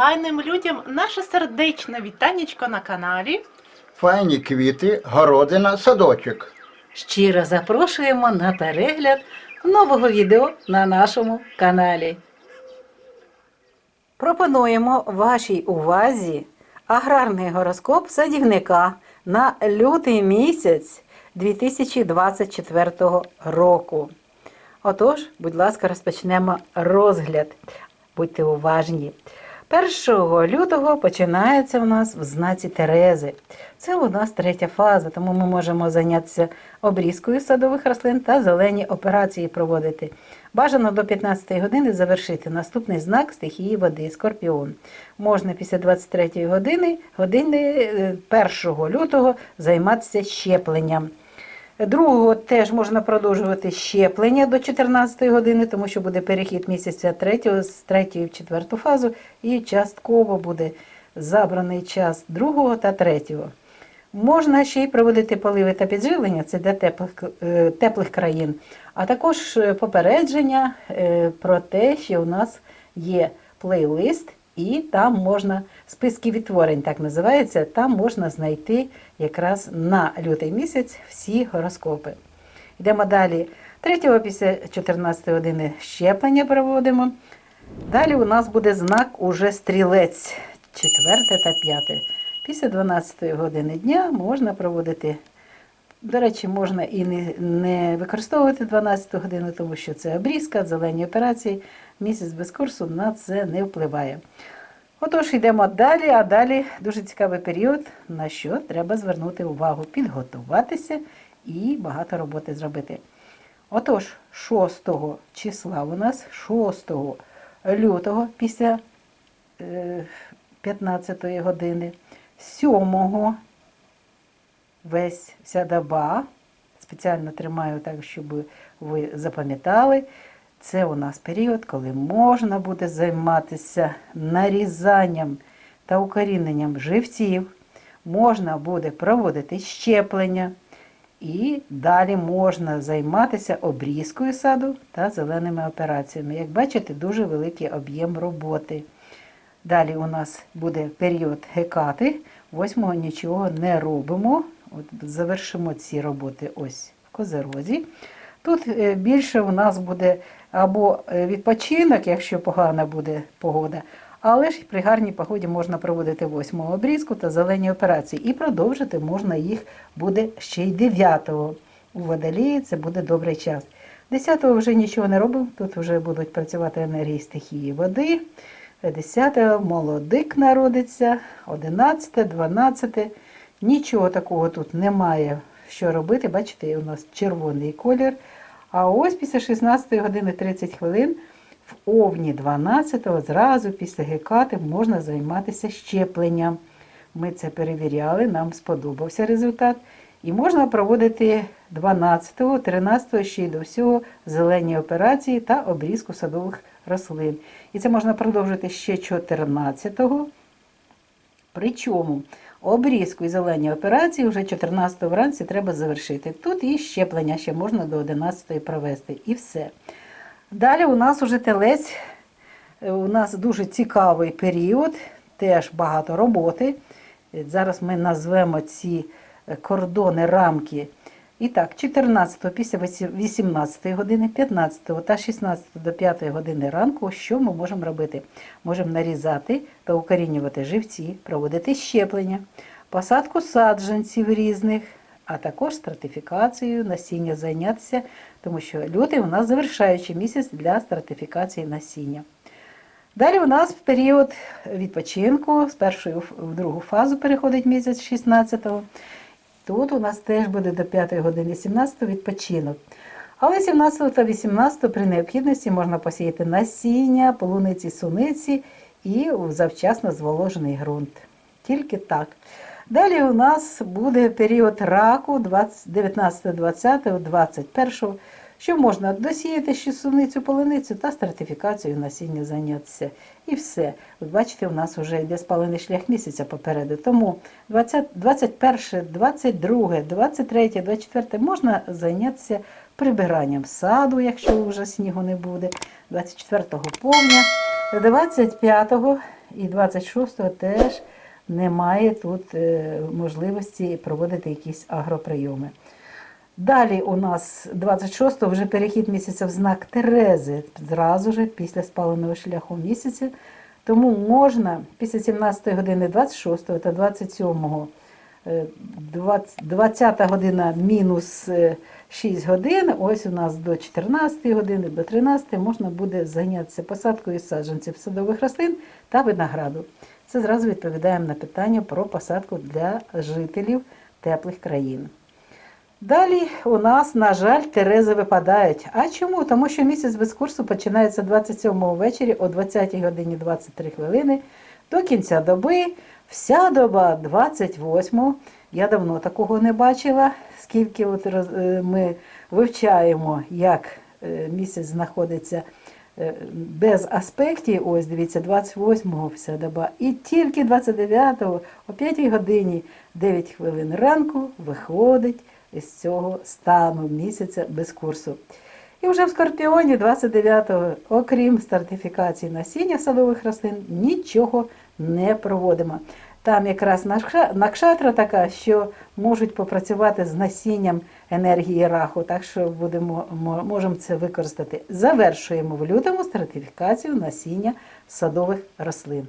файним людям наше сердечне вітанечко на каналі. Файні квіти, городина, садочок. Щиро запрошуємо на перегляд нового відео на нашому каналі. Пропонуємо вашій увазі аграрний гороскоп садівника на лютий місяць 2024 року. Отож, будь ласка, розпочнемо розгляд. Будьте уважні. 1 лютого починається у нас в знаці Терези. Це у нас третя фаза, тому ми можемо зайнятися обрізкою садових рослин та зелені операції проводити. Бажано до 15 години завершити наступний знак стихії води скорпіон. Можна після 23 години, години е, 1 лютого займатися щепленням. Другого теж можна продовжувати щеплення до 14 години, тому що буде перехід місяця третього з третьої в четверту фазу, і частково буде забраний час другого та третього. Можна ще й проводити поливи та підживлення, це для теплих, е, теплих країн, а також е, попередження е, про те, що у нас є плейлист, і там можна списки відтворень, так називається, там можна знайти якраз на лютий місяць всі гороскопи. Йдемо далі. 3 після 14 години щеплення проводимо. Далі у нас буде знак уже стрілець, 4 та 5. Після 12 години дня можна проводити. До речі, можна і не, використовувати 12 годину, тому що це обрізка, зелені операції. Місяць без курсу на це не впливає. Отож, йдемо далі, а далі дуже цікавий період, на що треба звернути увагу, підготуватися і багато роботи зробити. Отож, 6 числа у нас 6 лютого після е, 15 години, 7 весь вся доба. Спеціально тримаю так, щоб ви запам'ятали. Це у нас період, коли можна буде займатися нарізанням та укоріненням живців, можна буде проводити щеплення, і далі можна займатися обрізкою саду та зеленими операціями. Як бачите, дуже великий об'єм роботи. Далі у нас буде період гекати. Восьмого нічого не робимо. От завершимо ці роботи ось в козерозі. Тут е, більше у нас буде або е, відпочинок, якщо погана буде погода, але ж при гарній погоді можна проводити восьмого обрізку та зелені операції. І продовжити можна їх буде ще й 9-го. У водолії це буде добрий час. 10-го вже нічого не робимо, тут вже будуть працювати енергії стихії води. 10-го молодик народиться, 11, 12. Нічого такого тут немає, що робити. Бачите, у нас червоний колір. А ось після 16 години 30 хвилин в овні 12-го зразу після гекати можна займатися щепленням. Ми це перевіряли, нам сподобався результат. І можна проводити 12-го, 13-го ще й до всього зелені операції та обрізку садових рослин. І це можна продовжити ще 14-го. Причому обрізку і зелені операції вже 14 вранці треба завершити. Тут і щеплення ще можна до 11 провести. І все. Далі у нас уже телець, е, у нас дуже цікавий період, теж багато роботи. Е, Зараз ми назвемо ці е, кордони, рамки. І так, 14 після 18 години, 15 та 16 до 5 години ранку, що ми можемо робити? Можемо нарізати та укорінювати живці, проводити щеплення, посадку саджанців різних, а також стратифікацією насіння зайнятися, тому що лютий у нас завершаючий місяць для стратифікації насіння. Далі у нас в період відпочинку з першої в другу фазу переходить місяць 16-го. Тут у нас теж буде до 5 години 17 відпочинок. Але 17 та 18 при необхідності можна посіяти насіння, полуниці, суниці і завчасно зволожений ґрунт. Тільки так. Далі у нас буде період раку 19, 20, 21, що можна досіяти ще суницю, полуницю та стратифікацію насіння зайнятися. І все. Бачите, у нас вже йде спалений шлях місяця попереду. Тому 20, 21, 22, 23, 24 можна зайнятися прибиранням саду, якщо вже снігу не буде. 24-го повня, 25-го і 26-го теж немає тут е, можливості проводити якісь агроприйоми. Далі у нас 26-го вже перехід місяця в знак Терези, зразу ж після спаленого шляху місяця. Тому можна після 17 години 26 та 27 е, 20, 20 година мінус е, 6 годин, ось у нас до 14 години, до 13 можна буде зайнятися посадкою саджанців садових рослин та винограду. Це зразу відповідаємо на питання про посадку для жителів теплих країн. Далі у нас, на жаль, Терези випадають. А чому? Тому що місяць без курсу починається 27 ввечері о 20 годині 23 хвилини до кінця доби. Вся доба 28. Я давно такого не бачила, скільки от е, ми вивчаємо, як е, місяць знаходиться е, без аспектів. Ось дивіться, 28-го вся доба. І тільки 29-го о 5 годині 9 хвилин ранку виходить із цього стану місяця без курсу. І вже в Скорпіоні 29-го, окрім стратифікації насіння садових рослин, нічого не проводимо. Там якраз накшатра така, що можуть попрацювати з насінням енергії раху, так що будемо, можемо це використати. Завершуємо в лютому стратифікацію насіння садових рослин.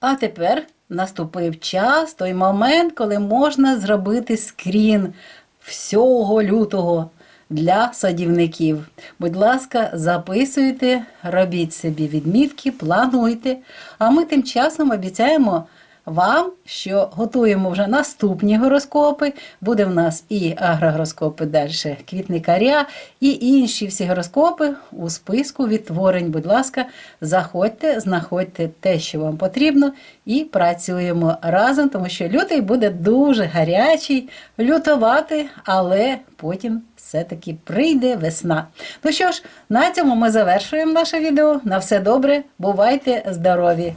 А тепер наступив час, той момент, коли можна зробити скрін всього лютого для садівників. Будь ласка, записуйте, робіть собі відмітки, плануйте. А ми тим часом обіцяємо вам, що готуємо вже наступні гороскопи. Буде в нас і агрогороскопи далі квітникаря, і інші всі гороскопи у списку відтворень. Будь ласка, заходьте, знаходьте те, що вам потрібно, і працюємо разом, тому що лютий буде дуже гарячий, лютувати, але потім все-таки прийде весна. Ну що ж, на цьому ми завершуємо наше відео. На все добре, бувайте здорові!